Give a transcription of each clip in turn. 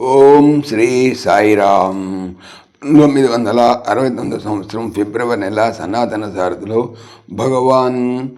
ఓం శ్రీ సాయిరామ్. పంతొమ్మిది వందల అరవై తొమ్మిది సంవత్సరం ఫిబ్రవరి నెల సనాతన సారథిలో భగవాన్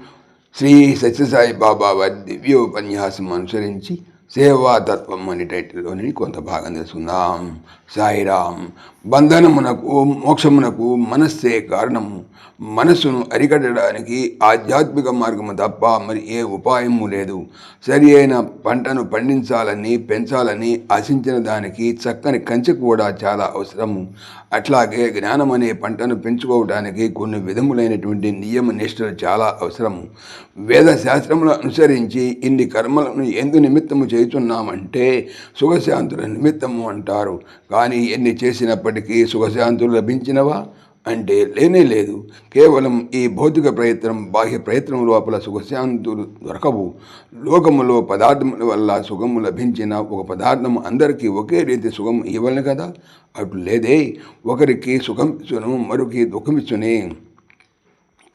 శ్రీ సత్యసాయి బాబా వారి దివ్య ఉపన్యాసం అనుసరించి సేవాతత్వం అనే టైటిల్లోని కొంత భాగం తెలుసుకుందాం. సాయిరామ్ బంధనమునకు మోక్షమునకు మనస్సే కారణము. మనస్సును అరికట్టడానికి ఆధ్యాత్మిక మార్గము తప్ప మరి ఏ ఉపాయము లేదు. సరి అయిన పంటను పండించాలని పెంచాలని ఆశించిన దానికి చక్కని కంచె కూడా చాలా అవసరము. అట్లాగే జ్ఞానం అనే పంటను పెంచుకోవడానికి కొన్ని విధములైనటువంటి నియమ నిష్ఠలు చాలా అవసరము. వేద శాస్త్రములను అనుసరించి ఇన్ని కర్మలను ఎందు నిమిత్తము చేస్తున్నామంటే సుఖశాంతుల నిమిత్తము అంటారు. కానీ ఎన్ని చేసినప్పటికీ సుఖశాంతులు లభించినవా? అంటే లేనే లేదు. కేవలం ఈ భౌతిక ప్రయత్నం బాహ్య ప్రయత్నం లోపల సుఖశాంతులు దొరకవు. లోకములో పదార్థముల వల్ల సుఖము లభించిన ఒక పదార్థం అందరికీ ఒకే రీతి సుఖం ఇవ్వను కదా? అటు లేదే. ఒకరికి సుఖం ఇచ్చును మరొకరికి దుఃఖం ఇచ్చునే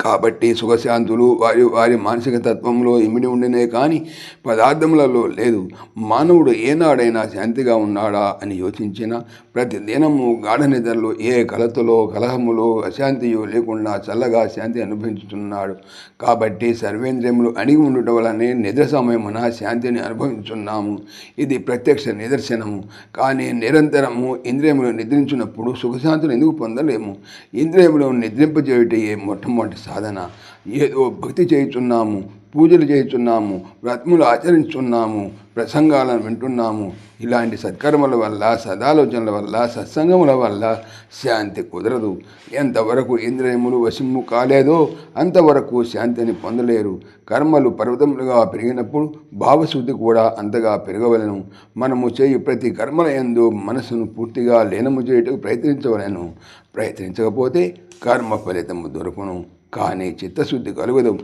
కాబట్టి సుఖశాంతులు వారి వారి మానసిక తత్వంలో ఇమిడి ఉండినే కానీ పదార్థములలో లేదు. మానవుడు ఏనాడైనా శాంతిగా ఉన్నాడా అని యోచించిన ప్రతి దినము గాఢ నిద్రలో ఏ కలతలో కలహములో అశాంతియో లేకుండా చల్లగా శాంతి అనుభవించుతున్నాడు. కాబట్టి సర్వేంద్రియములు అణిగి ఉండటం వలనే నిద్ర సమయమున శాంతిని అనుభవించున్నాము. ఇది ప్రత్యక్ష నిదర్శనము. కానీ నిరంతరము ఇంద్రియములు నిద్రించినప్పుడు సుఖశాంతులు ఎందుకు పొందలేము? ఇంద్రియములు నిద్రింపజేయుటయే మొట్టమొదటి సాధన. ఏదో భక్తి చేయుచున్నాము పూజలు చేయుచున్నాము వ్రతములు ఆచరించున్నాము ప్రసంగాలను వింటున్నాము. ఇలాంటి సత్కర్మల వల్ల సదాలోచనల వల్ల సత్సంగముల వల్ల శాంతి కుదరదు. ఎంతవరకు ఇంద్రియములు వశము కాలేదో అంతవరకు శాంతిని పొందలేరు. కర్మలు పర్వతములుగా పెరిగినప్పుడు భావశుద్ధి కూడా అంతగా పెరగవలను. మనము చేయు ప్రతి కర్మల యందు మనసును పూర్తిగా లీనము చేయటకు ప్రయత్నించవలను. ప్రయత్నించకపోతే కర్మ ఫలితము దొరకను. కానీ చిత్తశుద్ధి కలుగదు.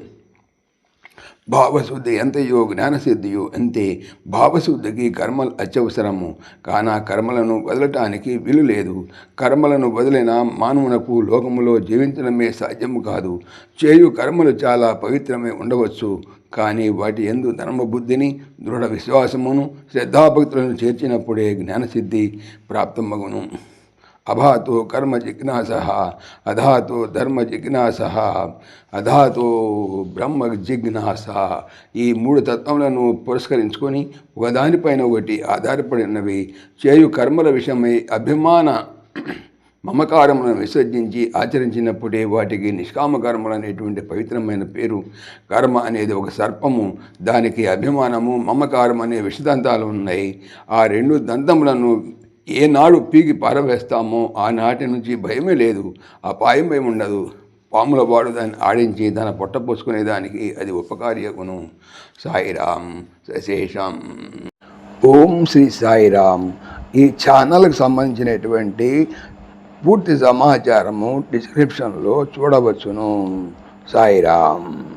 భావశుద్ధి ఎంతయో జ్ఞానసిద్ధియో అంతే భావశుద్ధికి కర్మలు అత్యవసరము. కాన కర్మలను వదలటానికి వీలు లేదు. కర్మలను వదిలిన మానవునకు లోకములో జీవించడమే సాధ్యము కాదు. చేయు కర్మలు చాలా పవిత్రమై ఉండవచ్చు. కానీ వాటి ఎందు ధర్మబుద్ధిని దృఢ విశ్వాసమును శ్రద్ధాభక్తులను చేర్చినప్పుడే జ్ఞానసిద్ధి ప్రాప్తమగును. అభాతో కర్మ జిజ్ఞాస అధాతో ధర్మ జిజ్ఞాస అధాతో బ్రహ్మ జిజ్ఞాస. ఈ మూడు తత్వములను పురస్కరించుకొని ఒకదానిపైన ఒకటి ఆధారపడినవి చేయు కర్మల విషయమై అభిమాన మమకారములను విసర్జించి ఆచరించినప్పుడే వాటికి నిష్కామ కర్మలు అనేటువంటి పవిత్రమైన పేరు. కర్మ అనేది ఒక సర్పము దానికి అభిమానము మమకారం అనే విషదంతాలు ఉన్నాయి. ఆ రెండు దంతములను ఏనాడు పీకి పారవేస్తామో ఆనాటి నుంచి భయమే లేదు. అపాయం భయం ఉండదు. పాముల వాడు దాన్ని ఆడించి తన పొట్ట పోసుకునేదానికి అది ఉపకార్యకును. సాయిరామ్ సశేషం. ఓం శ్రీ సాయిరామ్ ఈ ఛానల్కి సంబంధించినటువంటి పూర్తి సమాచారము డిస్క్రిప్షన్లో చూడవచ్చును. సాయిరామ్